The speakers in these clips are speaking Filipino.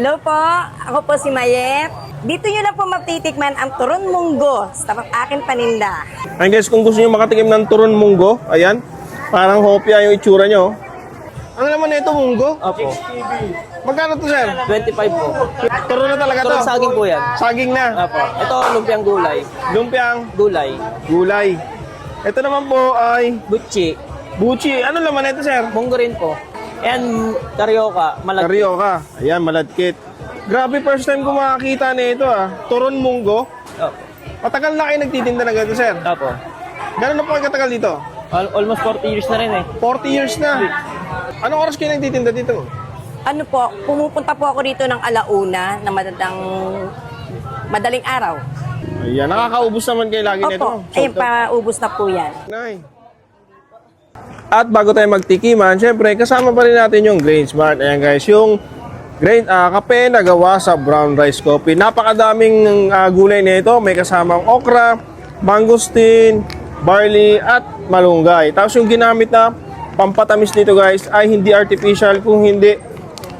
Hello po, ako po si Mayet. Dito nyo lang po matitikman ang turon munggo sa aking paninda. Ayan guys, kung gusto nyo makatikim ng turon munggo, ayan, parang hopya yung itsura nyo. Ano naman ito, munggo? Opo. Magkano to, sir? 25 po. Turon na talaga to. Ito saging po yan. Saging na. Opo. Ito lumpiang gulay. Lumpiang Gulay. gulay. Ito naman po ay Butchi. buchi. Ano naman ito, sir? Munggo rin po. And karyoka. Malaki. Karyoka. Ayan, maladkit. Grabe, first time ko makakita na ito ah. Turon munggo. Opo. Matagal na kayo nagtitinda na ganito, sir. Opo. Gano'n na po kayo katagal dito? Al- almost 40 years na rin eh. 40 years na. Anong oras kayo nagtitinda dito? Ano po, pumupunta po ako dito ng alauna na madalang madaling araw. Ayan, nakakaubos naman kayo lagi nito. Opo, ayun pa, ubus na po yan. Nay. At bago tayo magtikiman, syempre kasama pa rin natin yung Grain Smart. Ayan guys, yung grain ah, kape na gawa sa brown rice coffee. Napakadaming ah, gulay nito. May kasamang okra, mangosteen, barley at malunggay. Tapos yung ginamit na pampatamis dito guys ay hindi artificial kung hindi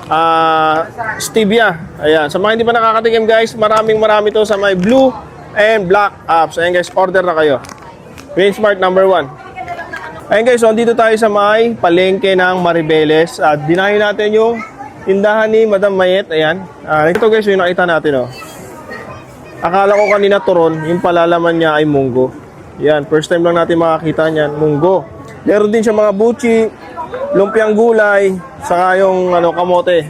ah, stevia. Ayan, sa mga hindi pa nakakatikim guys, maraming marami to sa may blue and black apps. Ayan guys, order na kayo. Grain Smart number 1. Ayun guys, so dito tayo sa may palengke ng Maribeles. At dinahin natin yung tindahan ni Madam Mayet. Ayan. Ah, ito guys, yung nakita natin oh. Akala ko kanina turon, yung palalaman niya ay munggo. Yan, first time lang natin makakita niyan, munggo. Meron din siya mga buchi, lumpiang gulay, saka yung ano, kamote.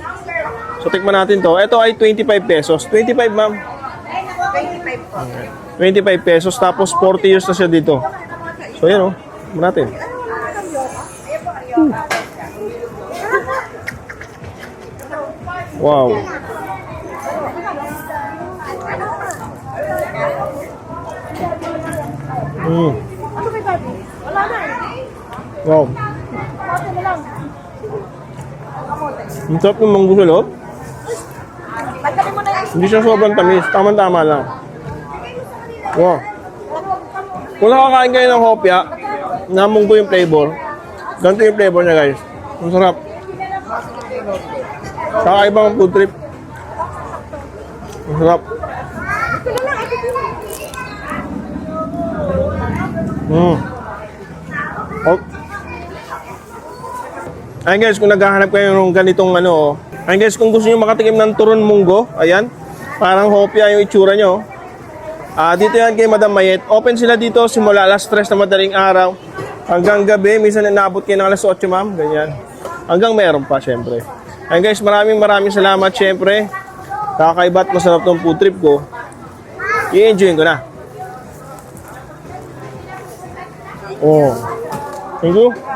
So tikman natin to. Ito ay 25 pesos. 25 ma'am. 25 pesos tapos 40 years na siya dito. So yan oh. Tikman natin. Wow. Mm. Wow. Ang sarap ng manggo sa loob. Hindi siya sobrang tamis. Tama-tama lang. Wow. Kung nakakain kayo ng hopya, na munggo yung flavor, ganito yung flavor niya guys. Ang sarap. Saka ibang food trip. Ang sarap. Mm. Oh. Ayan guys, kung naghahanap kayo ng ganitong ano, oh. ayan guys, kung gusto niyo makatikim ng turon munggo, ayan, parang hopya yung itsura nyo. Ah, dito yan kay Madam Mayet. Open sila dito simula alas 3 na madaling araw hanggang gabi. Minsan inaabot kayo ng alas 8, ma'am. Ganyan. Hanggang meron pa, syempre. Ayan guys, maraming maraming salamat, syempre. Kakaiba at masarap tong food trip ko. I-enjoyin ko na. Oh. Thank you.